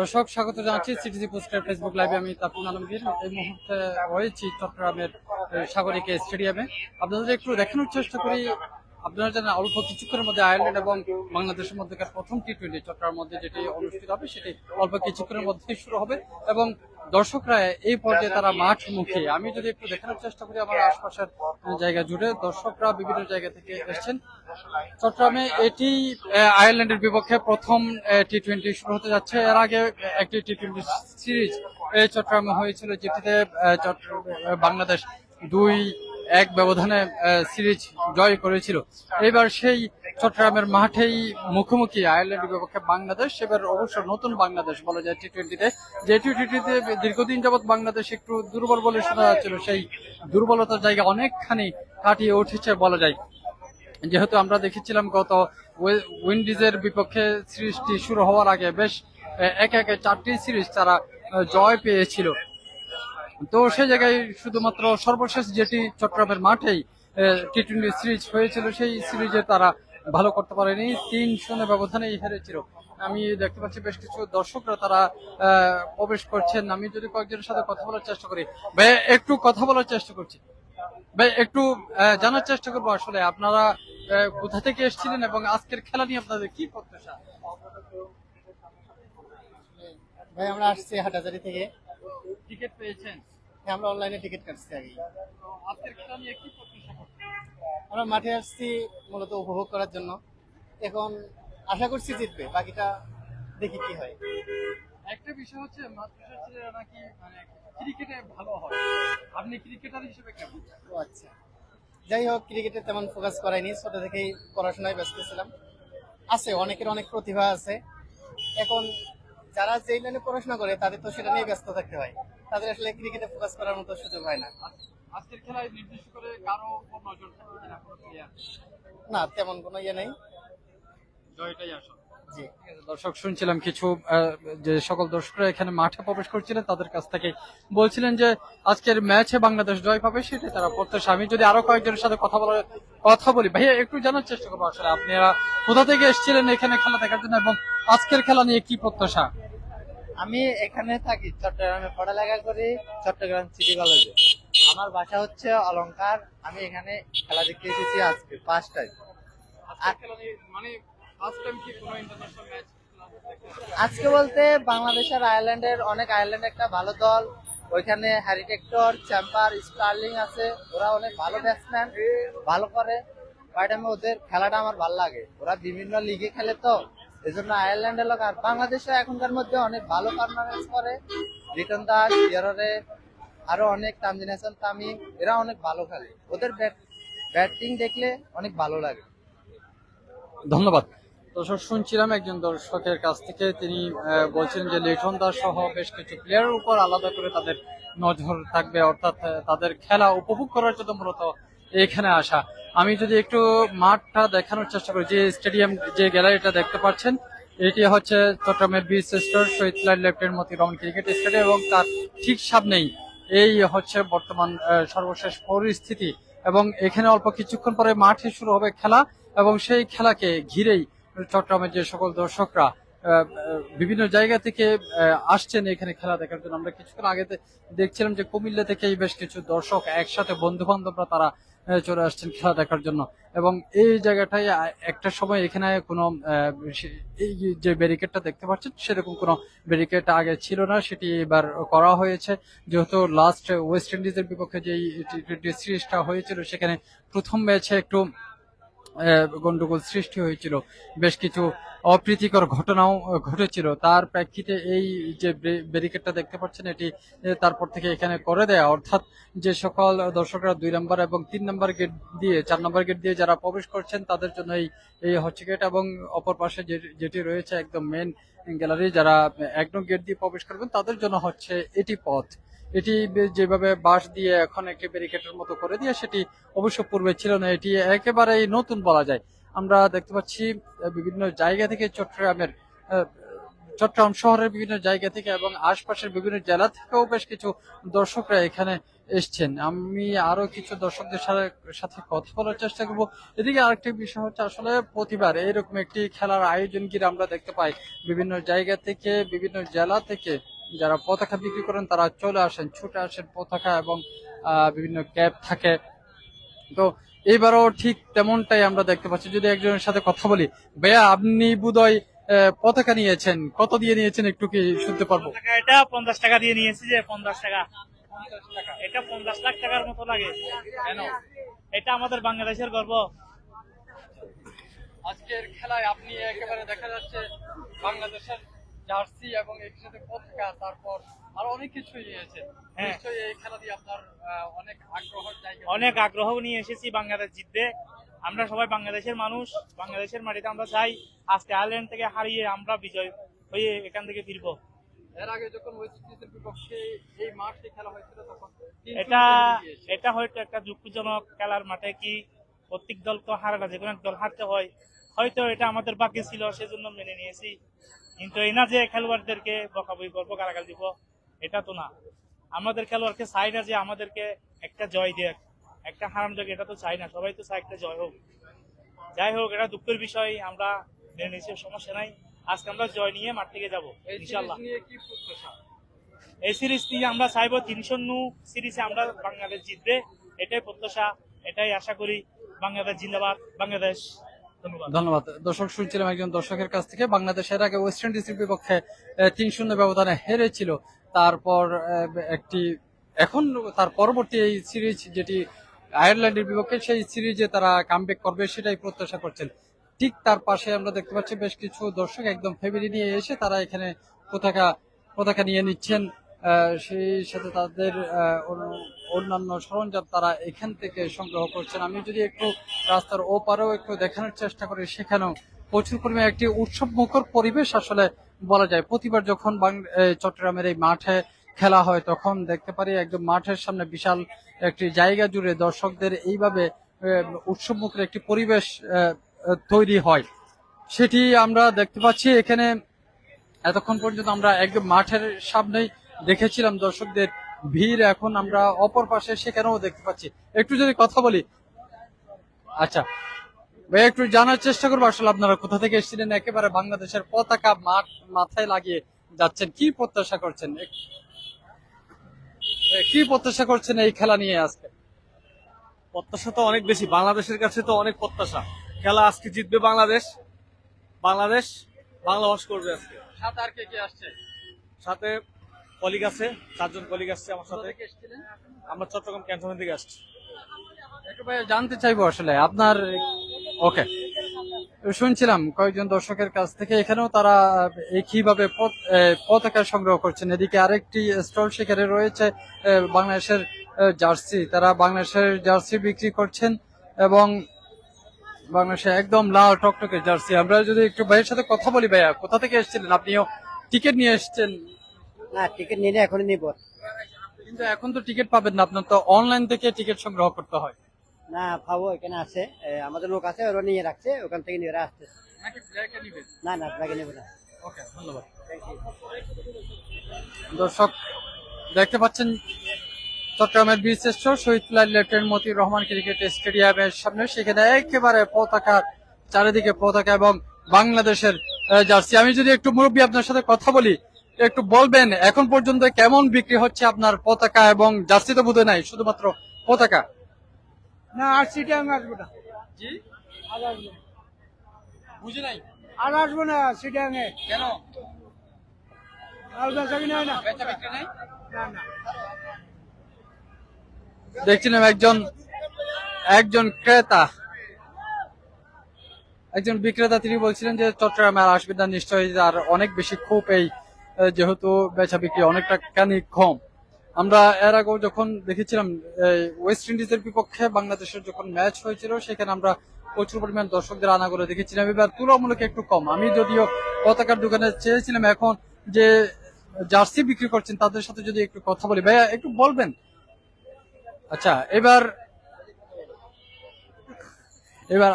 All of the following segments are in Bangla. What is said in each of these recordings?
দর্শক, স্বাগত জানাচ্ছি সিটিজি পোস্টের ফেসবুক লাইভে আমি তাপুন আলমগীর। এই মুহূর্তে রয়েছি চট্টগ্রামের সাগরিক সাগরিকা স্টেডিয়ামে। আপনাদের একটু দেখানোর চেষ্টা করি, আপনারা জানেন অল্প কিছুক্ষণের মধ্যে আয়ারল্যান্ড এবং বাংলাদেশের মধ্যে প্রথম টি টোয়েন্টি চট্টগ্রামের মধ্যে যেটি অনুষ্ঠিত হবে, সেটি অল্প কিছুক্ষণের মধ্যেই শুরু হবে এবং দর্শকরা এই পর্যায়ে তারা মাঠ মুখে। আমি যদি একটু দেখানোর চেষ্টা করি, আমার আশপাশের জায়গা জুড়ে দর্শকরা বিভিন্ন জায়গা থেকে এসেছেন। চট্টগ্রামে এটি আয়ারল্যান্ডের বিপক্ষে প্রথম টি টোয়েন্টি শুরু হতে যাচ্ছে। এর আগে একটি টি টোয়েন্টি সিরিজ এই চট্টগ্রামে হয়েছিল, যেটিতে বাংলাদেশ দুই এক ব্যবধানে সিরিজ জয় করেছিল। এবার সেই চট্টগ্রামের মাঠেই মুখোমুখি আয়ারল্যান্ডের বিপক্ষে বাংলাদেশ, এবার অবশ্য নতুন বাংলাদেশ বলা যায় টি টোয়েন্টিতে যে টি টোয়েন্টিতে দীর্ঘদিন যাবৎ বাংলাদেশ একটু দুর্বল বলে শোনা যাচ্ছিল, সেই দুর্বলতার জায়গা অনেকখানি কাটিয়ে উঠেছে বলা যায়। যেহেতু আমরা দেখেছিলাম গত উইন্ডিজের বিপক্ষে সিরিজটি শুরু হওয়ার আগে বেশ একে একে চারটি সিরিজ তারা জয় পেয়েছিল। তো সেই জায়গায় শুধুমাত্র সর্বশেষ যেটি চট্টগ্রামের মাঠেই টি টোয়েন্টি সিরিজ হয়েছিল, সেই সিরিজে তারা ভালো করতে পারেনি। তিন শূন্য ব্যবধানেই হেরেছিল আমি দেখতে পাচ্ছি বেশ কিছু দর্শকরা তারা প্রবেশ করছেন। আমি যদি কয়েকজনের সাথে কথা বলার চেষ্টা করি। ভাই একটু কথা বলার চেষ্টা করছি। ভাই একটু জানার চেষ্টা করব আসলে। আপনারা কোথা থেকে এসেছিলেন এবং আজকের খেলা নিয়ে আপনাদের কি প্রত্যাশা? ভাই আমরা আসছি হাটাজারি থেকে। টিকিট পেয়েছেন? হ্যাঁ, আমরা অনলাইনে টিকিট কাটছি আগে আজকের খেলা নিয়ে কি প্রত্যাশা? আমরা মাঠে আসছি মূলত উপভোগ করার জন্য। এখন আশা করছি জিতবে বাকিটা দেখি কি হয়। একটা বিষয় হচ্ছে ছেলেরা নাকি মানে ক্রিকেটে ভালো হয়। আপনি ক্রিকেটার হিসেবে কেমন? ও আচ্ছা। যাই হোক ক্রিকেটে তেমন ফোকাস করাইনি ছোট থেকেই পড়াশোনায় ব্যস্ত ছিলাম। আছে অনেকের অনেক প্রতিভা আছে। এখন যারা যেই লাইনে পড়াশোনা করে তাদের তো সেটা নিয়ে ব্যস্ত থাকতে হয়। তাদের আসলে ক্রিকেটে ফোকাস করার মতো সুযোগ হয় না। আজকের খেলায় নির্দিষ্ট করে কারও নজর? না তেমন কোনো ইয়ে নেই। জয়টাই আসল। জি। দর্শক শুনছিলাম কিছু যে সকল দর্শকরা এখানে মাঠে প্রবেশ করছিলেন তাদের কাছ থেকে বলছিলেন যে আজকের ম্যাচে বাংলাদেশ জয় পাবে সেটাই তারা প্রত্যাশা। আমি যদি আরও কয়েকজনের সাথে কথা বলার কথা বলি। ভাইয়া একটু জানার চেষ্টা করব আসলে আপনারা কোথা থেকে এসেছিলেন এখানে খেলা দেখার জন্য এবং আজকের খেলা নিয়ে কি প্রত্যাশা? আমি এখানে থাকি চট্টগ্রামে পড়ালেখা করি চট্টগ্রাম সিটি কলেজে। আমার বাসা হচ্ছে অলংকার আমি এখানে খেলা দেখতে এসেছি আজকে নিয়ে মানে আজকে বলতে বাংলাদেশ আর আয়ারল্যান্ডের অনেক আয়ারল্যান্ড একটা ভালো দল। ওইখানে হ্যারিটেক্টর চ্যাম্পার স্টার্লিং আছে। ওরা অনেক ভালো ব্যাটসম্যান ভালো করে। বাট আমি ওদের খেলাটা আমার ভালো লাগে। ওরা বিভিন্ন লিগে খেলে তো। এই জন্য আয়ারল্যান্ডের লোক আর বাংলাদেশে এখনকার মধ্যে অনেক ভালো পারফরমেন্স করে। রিটন দাস ইয়ারে আরও অনেক তামজিন হাসান তামিম এরা অনেক ভালো খেলে। ওদের ব্যাটিং দেখলে অনেক ভালো লাগে। ধন্যবাদ। দর্শক, শুনছিলাম একজন দর্শকের কাছ থেকে। তিনি বলছেন যে লিটন দাস সহ বেশ কিছু প্লেয়ারের উপর আলাদা করে তাদের নজর থাকবে, অর্থাৎ তাদের খেলা উপভোগ করার জন্য মূলত এখানে আসা। আমি যদি একটু মাঠটা দেখানোর চেষ্টা করি, যে স্টেডিয়াম, যে গ্যালারিটা দেখতে পাচ্ছেন, এটি হচ্ছে চট্টগ্রামের বি স্টোর শহীদ lieutenant Moti Raman cricket stadium এবং তার ঠিক সামনেই এই হচ্ছে বর্তমান সর্বশেষ পরিস্থিতি। এবং এখানে অল্প কিছুক্ষণ পরে মাঠে শুরু হবে খেলা এবং সেই খেলাকে ঘিরেই চট্টগ্রামের যে সকল দর্শকরা বিভিন্ন জায়গা থেকে আসছেন এখানে খেলা দেখার জন্য। আমরা কিছুক্ষণ আগে দেখছিলাম যে কুমিল্লা থেকেই বেশ কিছু দর্শক একসাথে বন্ধু বান্ধবরা তারা চলে আসছেন খেলা দেখার জন্য। এবং এই জায়গাটায় একটা সময় এখানে কোনো এই যে ব্যারিকেডটা দেখতে পাচ্ছেন, সেরকম কোনো ব্যারিকেড আগে ছিল না। সেটি এবার করা হয়েছে। যেহেতু লাস্ট ওয়েস্ট ইন্ডিজের বিপক্ষে যে সিরিজটা হয়েছিল, সেখানে প্রথম ম্যাচে একটু গন্ডগোল সৃষ্টি হয়েছিল। বেশ কিছু অপ্রীতিকর ঘটনাও ঘটেছিল। তার প্রেক্ষিতে এই যে ব্যারিকেডটা দেখতে পাচ্ছেন, এটি তারপর থেকে এখানে করে দেয়া। অর্থাৎ যে সকল দর্শকরা দুই নম্বর এবং তিন নম্বর গেট দিয়ে, চার নম্বর গেট দিয়ে যারা প্রবেশ করছেন, তাদের জন্য এই এই হচ্ছে গেট এবং অপর পাশে যেটি রয়েছে একদম মেন গ্যালারি যারা একদম গেট দিয়ে প্রবেশ করবেন, তাদের জন্য হচ্ছে এটি পথ। এটি যেভাবে বাঁশ দিয়ে এখন একটি ব্যারিকেডের মতো করে দিয়ে সেটি অবশ্য পূর্বে ছিল না, এটি একেবারেই নতুন বলা যায়। আমরা দেখতে পাচ্ছি বিভিন্ন জায়গা থেকে চট্টগ্রামের চট্টগ্রাম শহরের বিভিন্ন জায়গা থেকে এবং আশপাশের বিভিন্ন জেলা থেকেও বেশ কিছু দর্শকরা এখানে এসছেন। আমি আরও কিছু দর্শকদের সাথে কথা বলার চেষ্টা করব। এদিকে আরেকটি বিষয় হচ্ছে আসলে প্রতিবার এইরকম একটি খেলার আয়োজন আমরা দেখতে পাই। বিভিন্ন জায়গা থেকে, বিভিন্ন জেলা থেকে যারা পতাকা বিক্রি করেন তারা চলে আসেন ছুটে আসেন পতাকা এবং বিভিন্ন ক্যাব থাকে। তো এইবারও ঠিক তেমনটাই আমরা দেখতে পাচ্ছি। যদি একজনের সাথে কথা বলি ভাইয়া আপনি বোধহয় পতাকা নিয়েছেন কত দিয়ে নিয়েছেন একটু কি শুনতে পারব? এটা পঞ্চাশ টাকা দিয়ে নিয়েছি যে পঞ্চাশ টাকা। এটা পঞ্চাশ লাখ টাকার মতো লাগে। কেন? এটা আমাদের বাংলাদেশের গর্ব। আজকের খেলায় আপনি একেবারে দেখা যাচ্ছে বাংলাদেশের জার্সি এবং এর সাথে পতাকা তারপর আরও অনেক কিছু নিয়েছেন হ্যাঁ। নিশ্চয়ই এই খেলা দিয়ে আপনার অনেক আগ্রহের জায়গা অনেক আগ্রহ নিয়ে এসেছি বাংলাদেশ জিতবে আমরা সবাই বাংলাদেশের মানুষ বাংলাদেশের মাটিতে আমরা চাই আজকে আয়ারল্যান্ড থেকে হারিয়ে আমরা বিজয় হয়ে এখান থেকে ফিরবো। এর আগে যখন ওয়েস্ট ইন্ডিজের বিপক্ষে এই মাঠে খেলা হয়েছিল তখন এটা। এটা হয়তো একটা দুঃখজনক খেলার মাঠে কি প্রত্যেক দল তো হারে না যে কোনো এক দল হারতে হয়। হয়তো এটা আমাদের বাকি ছিল সেজন্য মেনে নিয়েছি। কিন্তু এই না যে খেলোয়াড়দেরকে বকাবই করব গালাগাল দিব এটা তো না। আমাদের খেলোয়াড়কে চাই না যে আমাদেরকে একটা জয় দেখ একটা হারাম দেখ এটা তো চাই না। সবাই তো চাই একটা জয় হোক। যাই হোক এটা দুঃখের বিষয় আমরা মেনে নিয়েছি সমস্যা নাই। আজকে আমরা জয় নিয়ে মাঠ থেকে যাব ইনশাল্লাহ এই সিরিজ নিয়ে আমরা চাইব তিনশো নু সিরিজে আমরা বাংলাদেশ জিতবে এটাই প্রত্যাশা এটাই আশা করি। বাংলাদেশ জিন্দাবাদ বাংলাদেশ ধন্যবাদ। দর্শক, শুনছিলাম একজন দর্শকের কাছ থেকে। বাংলাদেশের আগে ওয়েস্ট ইন্ডিজের বিপক্ষে তিন শূন্য ব্যবধানে হেরেছিল। তারপর একটি, এখন তার পরবর্তী এই সিরিজ যেটি আয়ারল্যান্ডের বিপক্ষে, সেই সিরিজে তারা কামব্যাক করবে সেটাই প্রত্যাশা করছেন। ঠিক তার পাশে আমরা দেখতে পাচ্ছি বেশ কিছু দর্শক একদম ফ্যামিলি নিয়ে এসে তারা এখানে পতাকা পতাকা নিয়ে নিচ্ছেন। সেই সাথে তাদের অন্যান্য সরঞ্জাম তারা এখান থেকে সংগ্রহ করছেন। আমি যদি একটু রাস্তার ওপারেও একটু দেখানোর চেষ্টা করি, সেখানেও প্রচুর পরিমাণে একটি উৎসব মুখর পরিবেশ আসলে বলা যায়। প্রতিবার যখন চট্টগ্রামের এই মাঠে খেলা হয়, তখন দেখতে পারি একদম মাঠের সামনে বিশাল একটি জায়গা জুড়ে দর্শকদের এইভাবে উৎসব মুখের একটি পরিবেশ তৈরি হয়। সেটি আমরা দেখতে পাচ্ছি এখানে। এতক্ষণ পর্যন্ত আমরা একদম মাঠের সামনেই দেখেছিলাম দর্শকদের ভিড় এখন আমরা অপর পাশে সেখানেও দেখতে পাচ্ছি। একটু যদি কথা বলি। আচ্ছা। ভাই একটু জানার চেষ্টা করব আসলে আপনারা কোথা থেকে এসেছিলেন? একেবারে বাংলাদেশের পতাকা মাঠ মাথায় লাগিয়ে যাচ্ছেন। কি প্রত্যাশা করছেন? কি প্রত্যাশা করছেন এই খেলা নিয়ে আজকে? প্রত্যাশা তো অনেক বেশি। বাংলাদেশের কাছে তো অনেক প্রত্যাশা। খেলা আজকে জিতবে বাংলাদেশ। বাংলাদেশ বাংলা ভাষ করবে আজকে। সাথে আর কে কে আসছে? সাথে কলিগ আছে চারজন কলিগ আসছে আমার সাথে। আমরা চট্টগ্রাম ক্যান্টনমেন্ট থেকে আসছি। জানতে চাইব আসলে আপনার ওকে শুনছিলাম কয়েকজন দর্শকের কাছ থেকে এখানেও তারা একইভাবে পতাকা সংগ্রহ করছেন। এদিকে আরেকটি স্টল সেখানে রয়েছে বাংলাদেশের জার্সি। তারা বাংলাদেশের জার্সি বিক্রি করছেন এবং বাংলাদেশে একদম লাল টকটকে জার্সি। আমরা যদি একটু ভাইয়ের সাথে কথা বলি ভাইয়া কোথা থেকে এসেছিলেন? আপনিও টিকিট নিয়ে এসেছেন। না টিকিট নিলে এখনই নিব কিন্তু এখন তো টিকিট পাবেন না আপনার তো অনলাইন থেকে টিকিট সংগ্রহ করতে হয়। না পাবো এখানে আছে। আমাদের লোক আছে ওরা নিয়ে রাখছে ওখান থেকে নিয়ে আসছে ব্ল্যাকে নিবেন না না ব্যাগে নেব না। ওকে ধন্যবাদ। দর্শক দেখতে পাচ্ছেন চট্টগ্রামের বীর শ্রেষ্ঠ শহীদুল্লাহ লেফটেন্যান্ট মতিউর রহমান ক্রিকেট স্টেডিয়ামের সামনে সেখানে একেবারে পতাকা চারিদিকে পতাকা এবং বাংলাদেশের জার্সি। আমি যদি একটু মুরব্বী আপনার সাথে কথা বলি একটু বলবেন এখন পর্যন্ত কেমন বিক্রি হচ্ছে আপনার পতাকা এবং জার্সি তো বোধহয় নাই শুধুমাত্র পতাকা? না আর সিটে আমি আসব না। জি? আর আসব। বুঝি নাই? আর আসব না সিটে আমি। কেন? দেখছিলাম একজন একজন ক্রেতা একজন বিক্রেতা তিনি বলছিলেন যে চট্টগ্রামে আর আসবেন না নিশ্চয়ই আর অনেক বেশি খুব এই যেহেতু বেচা বিক্রি অনেকটা খানি কম। আমরা এর আগেও যখন দেখেছিলাম ওয়েস্ট ইন্ডিজের বিপক্ষে বাংলাদেশের যখন ম্যাচ হয়েছিল, সেখানে আমরা প্রচুর পরিমাণ দর্শকদের আনা করে দেখেছিলাম। এবার তুলনামূলক একটু কম। আমি যদিও পতাকার দোকানে চেয়েছিলাম এখন যে জার্সি বিক্রি করছেন, তাদের সাথে যদি একটু কথা বলি। ভাইয়া, একটু বলবেন? আচ্ছা এবার এবার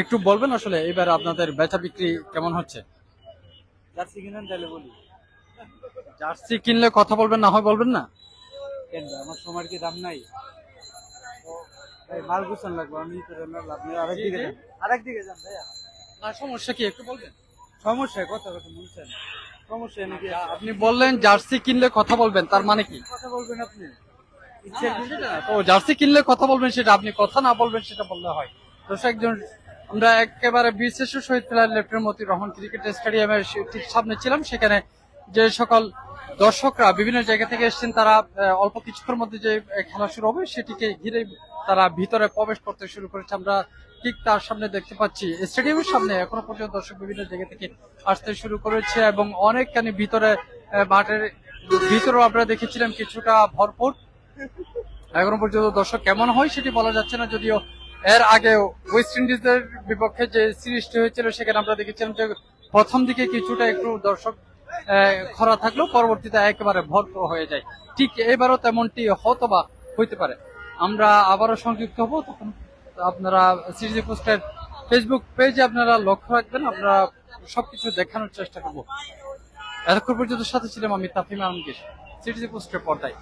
একটু বলবেন আসলে? এবার আপনাদের বেচা বিক্রি কেমন হচ্ছে? জার্সি কিনেন তাহলে বলি। জার্সি কিনলে কথা বলবেন না হয় বলবেন না? কেন আমার সময়ের কি দাম নাই? মাল গুছান লাগবে আমি আপনি আরেক দিকে যান আরেক দিকে যান। ভাইয়া। না সমস্যা কি? একটু বলবেন? সমস্যা কথা কথা বলছেন। সমস্যা নাকি আপনি বললেন জার্সি কিনলে কথা বলবেন তার মানে কি? কথা বলবেন আপনি। তো জার্সি কিনলে কথা বলবেন সেটা আপনি কথা না বলবেন সেটা বললে হয়। তো সে একজন আমরা একেবারে বিশেষ শহীদ ফেলার লেফটেন্যান্ট মতি রহমান ক্রিকেট স্টেডিয়ামের ঠিক সামনে ছিলাম সেখানে যে সকল দর্শকরা বিভিন্ন জায়গা থেকে এসেছেন, তারা অল্প কিছুক্ষণের মধ্যে যে খেলা শুরু হবে সেটিকে ঘিরে তারা ভিতরে প্রবেশ করতে শুরু করেছে। আমরা ঠিক তার সামনে দেখতে পাচ্ছি, স্টেডিয়ামের সামনে এখনও পর্যন্ত দর্শক বিভিন্ন জায়গা থেকে আসতে শুরু করেছে এবং অনেকখানি ভিতরে মাঠের ভিতরেও আমরা দেখেছিলাম কিছুটা ভরপুর। এখনও পর্যন্ত দর্শক কেমন হয় সেটি বলা যাচ্ছে না, যদিও এর আগে ওয়েস্ট ইন্ডিজের বিপক্ষে যে সিরিজটি হয়েছিল, সেখানে আমরা দেখেছিলাম যে প্রথম দিকে কিছুটা একটু দর্শক খরা থাকলেও পরবর্তীতে একেবারে ভরপুর হয়ে যায়। ঠিক এবারও তেমনটি হতো বা হইতে পারে। আমরা আবারও সংযুক্ত হব। তখন আপনারা সিরিজ পোস্টের ফেসবুক পেজে আপনারা লক্ষ্য রাখবেন। আমরা সবকিছু দেখানোর চেষ্টা করব। এতক্ষণ পর্যন্ত সাথে ছিলাম আমি তাফিম আলমগীর। সিটিজি পোস্টের পর্দায়।